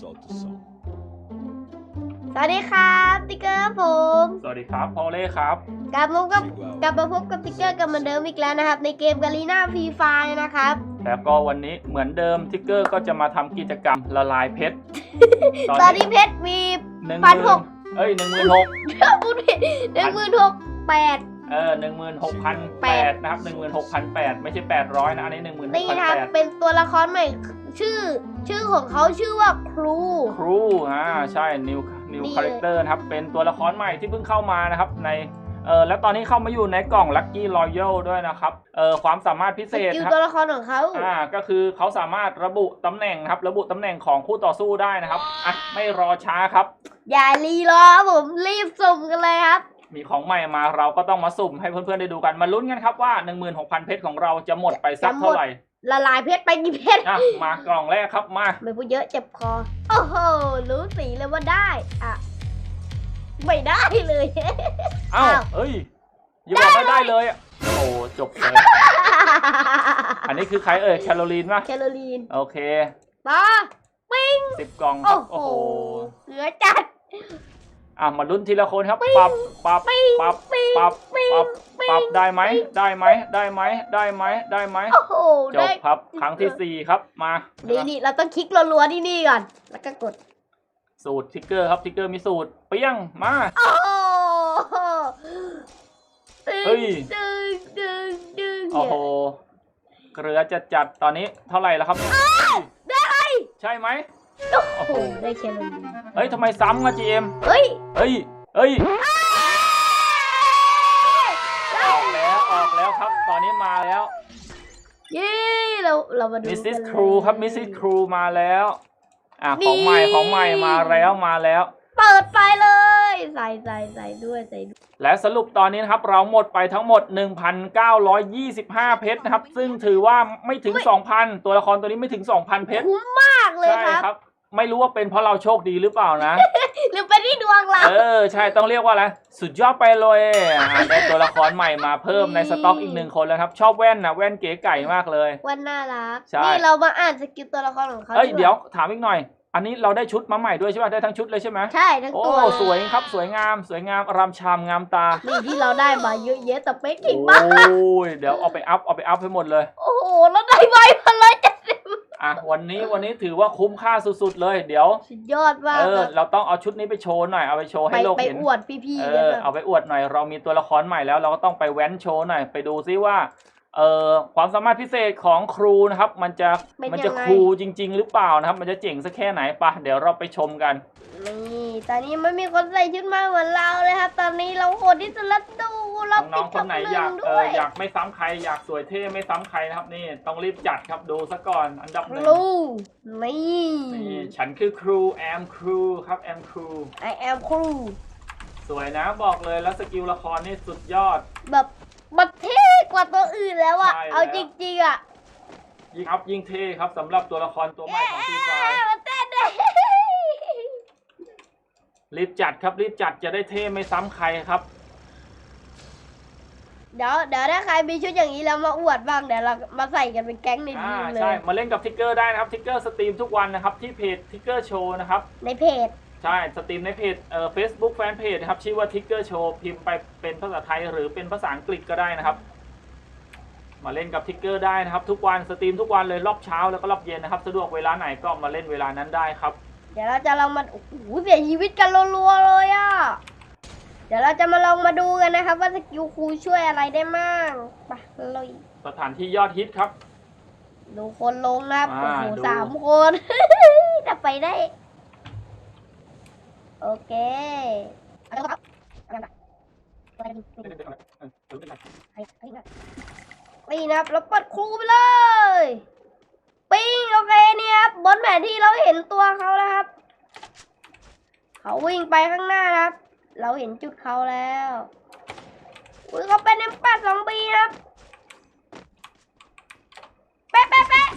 Salt to salt. สวัสดีครับติ๊กเกอร์ผมสวัสดีครับพอลเล่ครับ กลับมาพบกับกลับมาพบกับติ๊กเกอร์กันเหมือนเดิมอีกแล้วนะครับ ในเกมกาลีนาฟรีไฟนะครับ แล้วก็วันนี้เหมือนเดิมทิกเกอร์ก็จะมาทำกิจกรรมละลายเพชร ตอนนี้เพชรมี หนึ่งพันหกเอ้ยหนึ่งหมื่นหกพูดผิดหนึ่งหมื่นหกแปด เออหนึ่งหมื่นหกพันแปดนะครับหนึ่งหมื่นหกพันแปดไม่ใช่แปดร้อยนะอันนี้หนึ่งหมื่นหนี่กพันนะครับ แปดเป็นตัวละครใหม่ ชื่อชื่อของเขาชื่อว่าครู ครูอ่าใช่นิวนิวนี่คาแรคเตอร์นะครับ เป็นตัวละครใหม่ที่เพิ่งเข้ามานะครับในเออแล้วตอนนี้เข้ามาอยู่ในกล่อง Lucky Royal ด้วยนะครับเออความสามารถพิสเศษกิลครับ ตัวละครของเขา อ่าก็คือเขาสามารถระบุตำแหน่งนะครับ ระบุตำแหน่งของคู่ต่อสู้ได้นะครับอะไม่รอช้าครับ อย่ารีรอครับผมรีบสุ่มกันเลยครับ มีของใหม่มาเราก็ต้องมาสุ่มให้เพื่อนๆได้ดูกันมาลุ้นกันครับว่า 16,000 เพชรของเราจะหมดไปสักเท่าไหร่ ละลายเพชรไปกี่เพชรอะมากล่องแรกครับมาไม่พูดเยอะเจ็บคอ โอ้โห รู้สีเลยว่าได้ อะ ไม่ได้เลย เอ้าอ้าวเอ้ยอย่าบอกว่าได้เลยอะโอ้จบเลย อันนี้คือใครเอ่ยแคโรลีนป่ะแคโรลีน โอเคมาปิ้งสิบกล่องคโอ้รับโหโอ้โห เหลือจัด อะ มาลุ้นทีละคนครับปรับปรับปิ้งปรับปิ้งปรับปิ้งปรับ ปิ้งปรับได้ไหมได้ไหมได้ไหมได้ไหมได้ไหมโอ้โหจได้บครับครั้งที่สี่ครับมานี่นี่เราต้องคลิกรัวๆที่นี่ก่อน แล้วก็กด สูตรทิกเกอร์ครับทิกเกอร์มีสูตรเปี้ยงมา โอ้โหดึเฮ้ย งดึงดึงดึงโอ้โหเกลือจะจัดตอนนี้เท่าไหร่แล้วครับเนี่ยได้ใช่ไหมโอ้โอ้โหโหได้แคโรลีนเฮ้ยทำไมซ้ำอะจีเอ็มเฮ้ย เฮ้ยเฮ้ย ออกแล้วออกแล้วครับ ตอนนี้มาแล้วเย้เราเรามาดูมิสซิสกันเลยครูครับมิสซิสครูมาแล้วอะนี่ของใหม่ของใหม่มาแล้วมาแล้ว เปิดไฟเลย ใส่ใส่ใส่ด้วยใส่ด้วยและสรุปตอนนี้นะครับเราหมดไปทั้งหมด 1,925 เพชรนะครับ ซึ่งถือว่าไม่ถึง 2,000 ตัวละครตัวนี้ไม่ถึง 2,000 เพชรคุ้มมากเลยใช่ครับครับ ไม่รู้ว่าเป็นเพราะเราโชคดีหรือเปล่านะหรือเป็นที่ ดวงเรา เออ ใช่ต้องเรียกว่าอะไรสุดยอดไปเลยอะได้ตัวละครใหม่มาเพิ่มในสต็อกอีกหนึ่งคนแล้วครับ ชอบแว่นนะแว่นเก๋ไก่มากเลย วันน่ารัก ใช่ นี่เรามาอ่านสกิลตัวละครของเขาเอ้ยกาเดี๋ยวถามอีกหน่อย อันนี้เราได้ชุดมาใหม่ด้วยใช่ไหมได้ทั้งชุดเลยใช่ไหมใช่ทั้งโอ้ตัวสวยครับสวยงาม สวยงามอารามชามงามตานี่ที่เราได้มาเยอะแยะแต่เป๊กโอจริงมาก้ยเดี๋ยวเอาไปอัพเอาไปอัพให้หมดเลย โอ้โหแล้วได้ใบพันร้อยเจ็ดสิบ อะวันนี้วันนี้ถือว่าคุ้มค่าสุดๆเลย เดี๋ยวสุดยอดมากเออครับเราต้องเอาชุดนี้ไปโชว์หน่อยเอาไปโชว์ไปให้โลกไปเห็นอวดพี่เอๆกันอแบบเอาไปอวดหน่อยเรามีตัวละครใหม่แล้ว เราก็ต้องไปแว้นโชว์หน่อยไปดูซิว่าเอ่อความสามารถพิเศษของครูนะครับ มันจะมันจะครูจริง ๆ หรือเปล่านะครับ มันจะเจ๋งสักแค่ไหนปะเดี๋ยวเราไปชมกันนี่ ตอนนี้ไม่มีคนใส่ชุดมาเหมือนเราเลยครับ ตอนนี้เราโหดที่สุดแล้วดูเราน้ติอดงๆคท็อนปไหนหอยานึ่กงเอด้อวยอยากไม่ซ้ำใครอยากสวยเท่ไม่ซ้ำใครนะครับนี่ต้องรีบจัดครับดูซะก่อนอันดับหนึ่งครูนี่นี่ฉันคือครูแอมครูครับแอมครู I am ครู สวยนะบอกเลยแล้วสกิลละครนี่สุดยอด แบบมันเท่กว่าตัวอื่นแล้วอะใช่แล้ว เอาจริงๆอะยิ่งอัพยิ่งเท่ครับสำหรับตัวละครตัวใหม่ของฟีไฟเอ๊ะมันเต้นด้วย รีบจัดครับรีบจัดจะได้เท่ไม่ซ้ำใครครับ เดี๋ยวเดี๋ยวถ้าใครมีชุดอย่างนี้แล้วมาอวดบ้างเดี๋ยวเรามาใส่กันเป็นแก๊งในอ่าทีมเลใช่ย มาเล่นกับทิกเกอร์ได้นะครับทิกเกอร์สตรีมทุกวันนะครับที่เพจทิกเกอร์โชว์นะครับ ในเพจ ใช่ สตรีมในเพจเอ่อเฟซบุ๊กแฟนเพจนะครับ ชื่อว่าทิกเกอร์โชว์พิมพ์ไปเป็นภาษาไทยหรือเป็นภาษาอังกฤษก็ได้นะครับ มาเล่นกับทิกเกอร์ได้นะครับ ทุกวันสตรีมทุกวันเลยรอบเช้าแล้วก็รอบเย็นนะครับ สะดวกเวลาไหนก็มาเล่นเวลานั้นได้ครับ เดี๋ยวเราจะลองมาโอ้โหเสียชีวิตกันรัวๆเลยอะเดี๋ยวเราจะมาลองมาดูกันนะครับ ว่าสกิลครูช่วยอะไรได้มั่งไปเลยสถานที่ยอดฮิตครับ ดูคนลงนะครับอ่าโอ้โหดู สามคน จะไปได้ โอเคเอาละครับเอาละนี่นะครับเราเปิดครูไปเลย ปิ้งโอเคเนี่ย แผนที่เราเห็นตัวเขาแล้วครับ เขาวิ่งไปข้างหน้านะครับ เราเห็นจุดเขาแล้วอุ้ยเขาเป็นเอ็มแปดสองปีครับเป๊ะเป๊ะเป๊ะ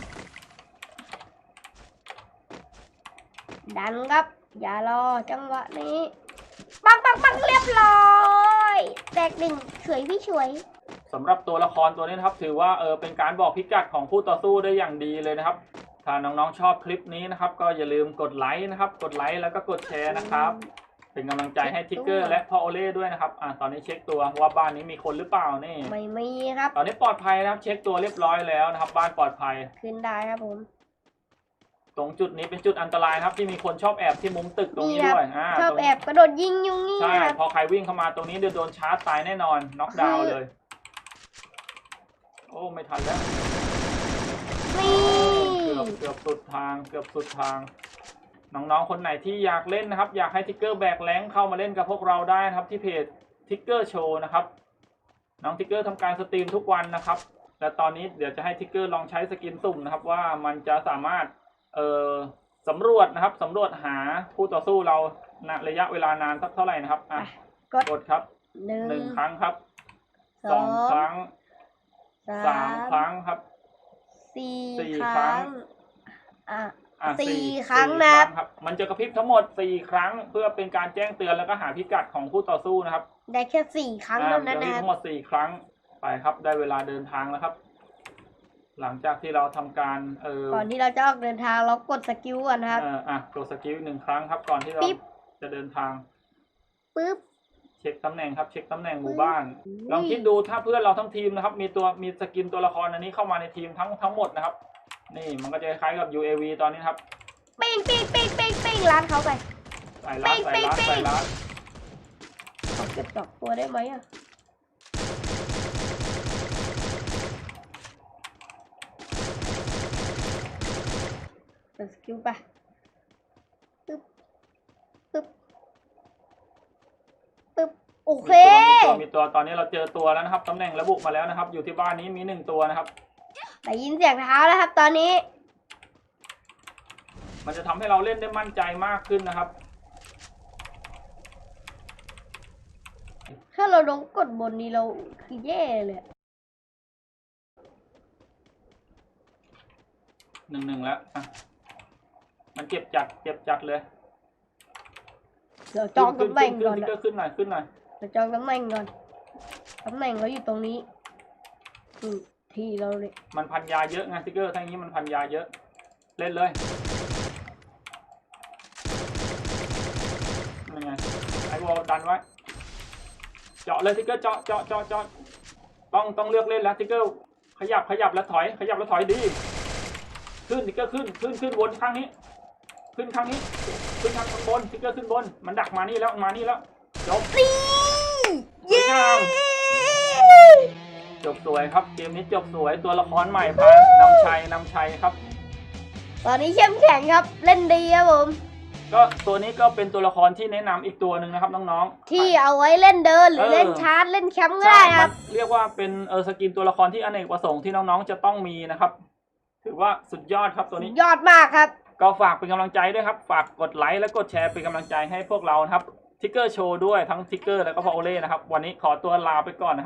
ดันครับ อย่ารอจังหวะนี้ ปังปังปังเรียบร้อยแตกหนึ่งเฉยพี่เฉยสำหรับตัวละครตัวนี้นะครับ ถือว่าเออเป็นการบอกพิกัดของผู้ต่อสู้ได้อย่างดีเลยนะครับ ถ้าน้องๆชอบคลิปนี้นะครับ ก็อย่าลืมกดไลค์นะครับ กดไลค์แล้วก็กดแชร์นะครับ เป็นกำลังใจให้ทิกเกอร์และพ่อโอเล่ด้วยนะครับ อ่าตอนนี้เช็คตัวว่าบ้านนี้มีคนหรือเปล่านี่ ไม่มีครับ ตอนนี้ปลอดภัยนะครับ เช็คตัวเรียบร้อยแล้วนะครับ บ้านปลอดภัย ขึ้นได้ครับผม ตรงจุดนี้เป็นจุดอันตรายนะครับ ที่มีคนชอบแอบที่มุมตึกตรงนี้นี่ครับด้วยอ่าชอบตรงแอนี้บกระโดดยิงยุงงี้ใช่ครับ พอใครวิ่งเข้ามาตรงนี้เดี๋ยวโดนชาร์จตายแน่นอนน็อกดาวน์เลย โอ้ไม่ทันแล้ว นี่เกื อบเกือบสุดทางเกือบสุดทาง น้องๆ คนไหนที่อยากเล่นนะครับ อยากให้ทิกเกอร์แบกแรงเข้ามาเล่นกับพวกเราได้นะครับ ที่เพจทิกเกอร์โชว์นะครับ น้องทิกเกอร์ทำการสตรีมทุกวันนะครับและตอนนี้เดี๋ยวจะให้ทิกเกอร์ลองใช้สกินสุ่มนะครับ ว่ามันจะสามารถเอ่อสำรวจนะครับสำรวจหาคู่ต่อสู้เราณระยะเวลานานสักเท่าไหร่นะครับอะกดกดครับหนึ่งหนึ่งครั้งครับสสอองงครั้งสามครั้งครับ สี่สี่คครั้รั้ง งอะ อะสี่ครั้งนะครับสี่ครับ มันจะกระพริบทั้งหมดสี่ครั้งเพื่อเป็นการแจ้งเตือนแล้วก็หาพิกัดของคู่ต่อสู้นะครับได้แค่สี่ครั้งอ่าเท่ามันั้นจะกระพริบนะครับทั้งหมดสี่ครั้งไปครับ ได้เวลาเดินทางแล้วครับ หลังจากที่เราทำการเออก่อนที่เราจะออกเดินทางเรากดสกิลก่อนนะครับ เอ่ออะกดสกิลหนึ่งครั้งครับ ก่อนที่เราปิ๊บ จะเดินทาง ปึ๊บ เช็คตำแหน่งครับเช็คตำแหน่งหมู่บ้านอืมลองคิดดูถ้าเพื่อนเราทั้งทีมนะครับ มีตัวมีสกินตัวละครอันนี้เข้ามาในทีมทั้งทั้งหมดนะครับ นี่มันก็จะคล้ายๆกับ UAV ตอนนี้นะครับปิ้งปิ้งปิ้งปิ้งปิ้งร้านเขาไปใส่ร้านใส่ร้านปิ๊งปิ๊งใส่ร้านเอาเก็บดอกตัวได้ไหมอะเปิดสกิลไปปึ๊บปึ๊บ ปึ๊บโอเคมีตัวมีตัวมีตัวตอนนี้เราเจอตัวแล้วนะครับตำแหน่งระบุมาแล้วนะครับ อยู่ที่บ้านนี้มีหนึ่งตัวนะครับ ได้ยินเสียงเท้าแล้วครับ ตอนนี้ มันจะทำให้เราเล่นได้มั่นใจมากขึ้นนะครับ ถ้าเราลงกดบนนี้เราคือแย่เลยอะหนึ่งหนึ่งแล้วอะมันเจ็บจัดเจ็บจัดเลย เราจองขึ้ตำแหน่งขึ้ก่อนขึ้นะขึ้นขึ้นหน่อยขึ้นหน่อยเราจองตำแหน่งก่อนตำแหน่งเราอยู่ตรงนี้อืมทีเราเลยมันพันยาเยอะไงสติ๊กเกอร์ทั้งนี้มันพันยาเยอะ เล่นเลยยังไงไอ้วอลดันไว้เจาะเลยสติ๊กเกอร์เจาะเจาะเจาะเจาะต้องต้องเลือกเล่นแล้วสติ๊กเกอร์ขยับขยับแล้วถอย ขยับแล้วถอยดี ขึ้นสติ๊กเกอร์ขึ้นขึ้นขึ้นบนข้างนี้ ขึ้นข้างนี้ ขึ้นข้างบนสติ๊กเกอร์ขึ้นบน มันดักมานี่แล้วมานี่แล้วจบนี่สวยเย้งามจบสวยครับเกมนี้จบสวยตัวละครใหม่พานำชัยนำชัยครับ ตอนนี้เข้มแข็งครับเล่นดีครับผมก็ตัวนี้ก็เป็นตัวละครที่แนะนำอีกตัวหนึ่งนะครับน้องๆ ที่เอาไว้เล่นเดินหรือเออเล่นชาร์จเล่นแคมป์ก็ใช่ได้คมัรับนเรียกว่าเป็นเออสกินตัวละครที่อเนกประสงค์ที่น้องๆจะต้องมีนะครับ ถือว่าสุดยอดครับตัวนี้ยอดมากครับ ก็ฝากเป็นกำลังใจด้วยครับ ฝากกดไลค์และกดแชร์เป็นกำลังใจให้พวกเรานะครับทิกเกอร์โชว์ด้วยทั้งทิกเกอร์แล้วก็พอโอเล่นะครับ วันนี้ขอตัวลาไปก่อนนะครับ